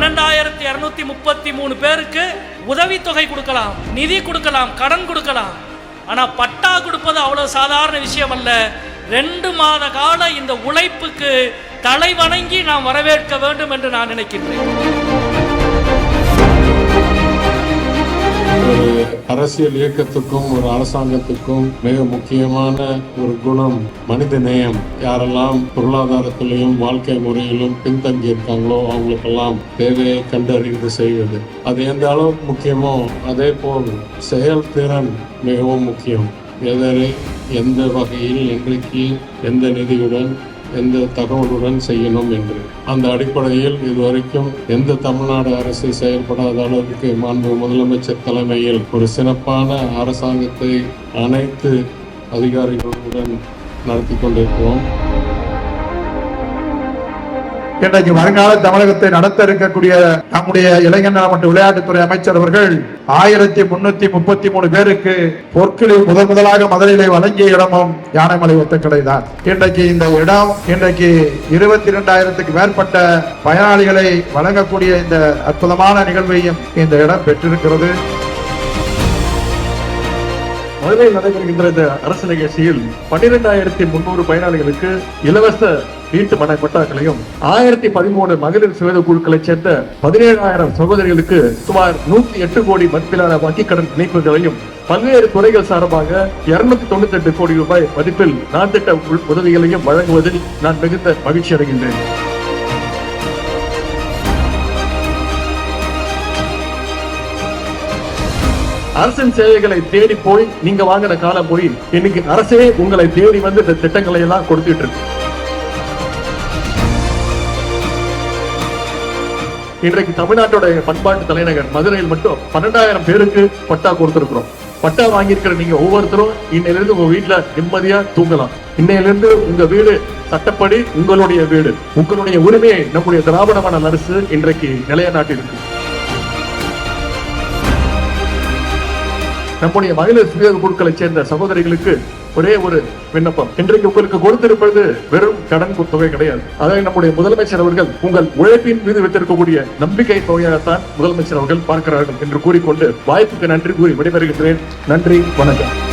முன்னூத்தி முப்பத்தி மூணு பேருக்கு உதவித்தொகை கொடுக்கலாம் நிதி கொடுக்கலாம் கடன் கொடுக்கலாம். ஆனால் பட்டா கொடுப்பது அவ்வளோ சாதாரண விஷயம் அல்ல. ரெண்டு மாத கால இந்த உழைப்புக்கு தலை வணங்கி நாம் வரவேற்க வேண்டும் என்று நான் நினைக்கின்றேன். அரசியல் இயக்கத்துக்கும் ஒரு அரசாங்கத்துக்கும் மிக முக்கியமான ஒரு குணம் மனித நேயம். யாரெல்லாம் பொருளாதாரத்திலையும் வாழ்க்கை முறையிலும் பின்தங்கி இருக்காங்களோ அவங்களுக்கெல்லாம் தேவையை கண்டறிந்து செய்வது. அது எந்த அளவுக்கு முக்கியமோ அதே போல் செயல்திறன் மிகவும் முக்கியம். எதனை எந்த வகையில் என்றைக்கு எந்த நிதியுடன் எந்த தகவலுடன் செய்யணும் என்று. அந்த அடிப்படையில் இதுவரைக்கும் எந்த தமிழ்நாடு அரசு செயல்படாத அளவுக்கு மாண்பு முதலமைச்சர் தலைமையில் ஒரு சிறப்பான அரசாங்கத்தை அனைத்து அதிகாரிகளுடன் நடத்தி கொண்டிருக்கிறோம். இன்றைக்கு வருங்கால தமிழகத்தை நடத்த இருக்கக்கூடிய நம்முடைய இளைஞர் மற்றும் விளையாட்டுத்துறை அமைச்சர் அவர்கள் ஆயிரத்தி முன்னூத்தி முப்பத்தி மூணு பேருக்கு பொற்களில் முதன் முதலாக மதுரையிலே வழங்கிய இடமும் யானைமலை ஒத்தக்கடை தான். இன்றைக்கு இந்த இடம் இன்றைக்கு இருபத்தி இரண்டாயிரத்துக்கு மேற்பட்ட பயனாளிகளை வழங்கக்கூடிய இந்த அற்புதமான நிகழ்வையும் இந்த இடம் பெற்றிருக்கிறது. மதுரையில் நடைபெறுகின்ற இந்த அரசு நிகழ்ச்சியில் பன்னிரெண்டாயிரத்தி முன்னூறு பயனாளிகளுக்கு இலவச வீட்டு மன கொட்டாக்களையும் ஆயிரத்தி பதிமூணு மகளிர் சுய குழுக்களைச் சேர்ந்த பதினேழாயிரம் சகோதரிகளுக்கு சுமார் நூத்தி எட்டு கோடி மதிப்பிலான வங்கிக் கடன் இணைப்புகளையும் பல்வேறு துறைகள் சார்பாக இருநூத்தி தொண்ணூத்தி எட்டு கோடி ரூபாய் மதிப்பில் நான் திட்ட உதவிகளையும் வழங்குவதில் நான் மிகுந்த மகிழ்ச்சி அடைகின்றேன். அரசின் சேவைகளை தேடி போய் நீங்க வாங்கின காலம் போய் இன்னைக்கு அரசே உங்களை தேடி வந்து இந்த திட்டங்களை எல்லாம் கொடுத்துட்டு இருக்கு. இன்றைக்கு தமிழ்நாட்டோட பண்பாட்டு தலைநகர் மதுரையில் மட்டும் பன்னெண்டாயிரம் பேருக்கு பட்டா கொடுத்திருக்கிறோம். பட்டா வாங்கியிருக்கிற நீங்க ஒவ்வொருத்தரும் இன்னையிலிருந்து உங்க வீட்டுல நிம்மதியா தூங்கலாம். இன்னையிலிருந்து உங்க வீடு சட்டப்படி உங்களுடைய வீடு. உங்களுடைய உரிமையை நம்முடைய திராவிட மாடல் அரசு இன்றைக்கு நிலைநாட்டியிருக்கு. நம்முடைய மகளிர் சுய குழுக்களைச் சேர்ந்த சகோதரிகளுக்கு ஒரே ஒரு விண்ணப்பம். இன்றைக்கு உங்களுக்கு கொடுத்திருப்பது வெறும் கடன் தொகை கிடையாது. அதை நம்முடைய முதலமைச்சர் அவர்கள் உங்கள் உழைப்பின் மீது வைத்திருக்கக்கூடிய நம்பிக்கை தொகையாகத்தான் முதலமைச்சர் அவர்கள் பார்க்கிறார்கள் என்று கூறிக்கொண்டு வாய்ப்புக்கு நன்றி கூறி விடைபெறுகின்றேன். நன்றி வணக்கம்.